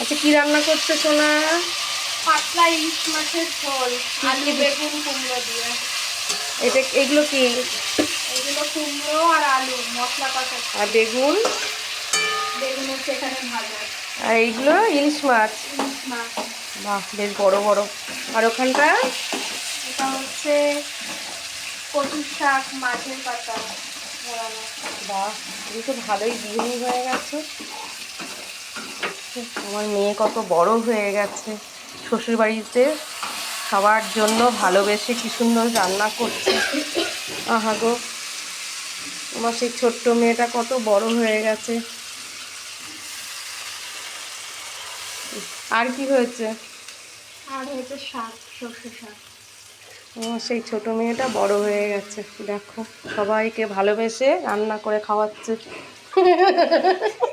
আচ্ছা কি রান্না করছে সোনা? পাতলা ইলিশ মাছের ঝোল আলু বেগুন কুমড়ো দিয়ে। এটা এগুলো কি? এগুলো কুমড়ো আর আলু মশলা কষা। আর বেগুন? বেগুন হচ্ছে এখানে ভাজা। আর এইগুলো ইলিশ মাছ? ইলিশ মাছ। বাহ বেশ বড় বড়। আর ওখানটা? এটা হচ্ছে কচু শাক মাছের পাতা। বাহ এই তো ভালোই গৃহিণী হয়ে গেছে। আমার মেয়ে কত বড় হয়ে গেছে। শ্বশুর বাড়িতে সবার জন্য ভালোবেসে কি সুন্দর রান্না করছে। আহা গো আমার সেই ছোট্ট মেয়েটা কত বড় হয়ে গেছে। আর কি হয়েছে? আর হচ্ছে শাক সর্ষে শাক। আমার সেই ছোট মেয়েটা বড় হয়ে গেছে। দেখো সবাইকে ভালোবেসে রান্না করে খাওয়াচ্ছে।